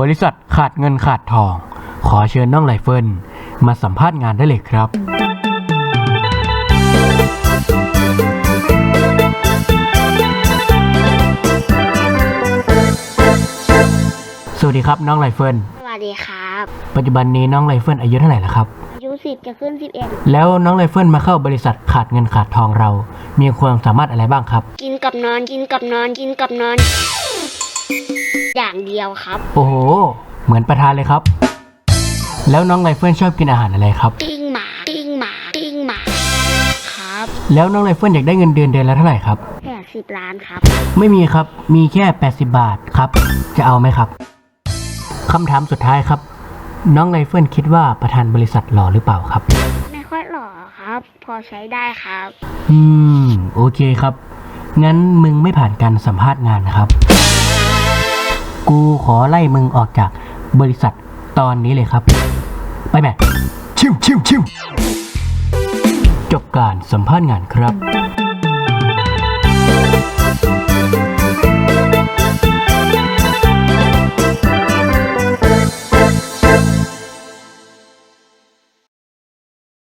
บริษัทขาดเงินขาดทอง ขอเชิญน้องไรเฟิลมาสัมภาษณ์งานได้เลยครับ สวัสดีครับน้องไรเฟิลสวัสดีครับปัจจุบันนี้น้องไรเฟิลอายุเท่าไหร่แล้วครับ อายุสิบจะขึ้นสิบเอ็ดแล้วน้องไรเฟิลมาเข้าบริษัทขาดเงินขาดทองเรา มีความสามารถอะไรบ้างครับ กินกับนอนกินกับนอนกินกับนอนอย่าง เดียวครับ โอ้โห เหมือนประธานเลยครับ แล้วน้องไรเฟิลชอบกินอาหารอะไรครับ ปิ้งหมาปิ้งหมาปิ้งหมา ครับแล้วน้องไรเฟิลอยากได้เงินเดือนเดือนละเท่าไหร่ครับ แปดสิบล้านครับ ไม่มีครับ มีแค่ 80 บาทครับ จะเอาไหมครับคำถามสุดท้ายครับ น้องไรเฟิลคิดว่าประธานบริษัทหล่อหรือเปล่าครับ ไม่ค่อยหล่อครับ พอใช้ได้ครับ อืม โอเคครับ งั้นมึงไม่ผ่านการสัมภาษณ์งานนะครับ กูขอไล่มึงออกจากบริษัทตอนนี้เลยครับ ไปแม่ชิวชิวชิวจบการสัมภาษณ์งานครับ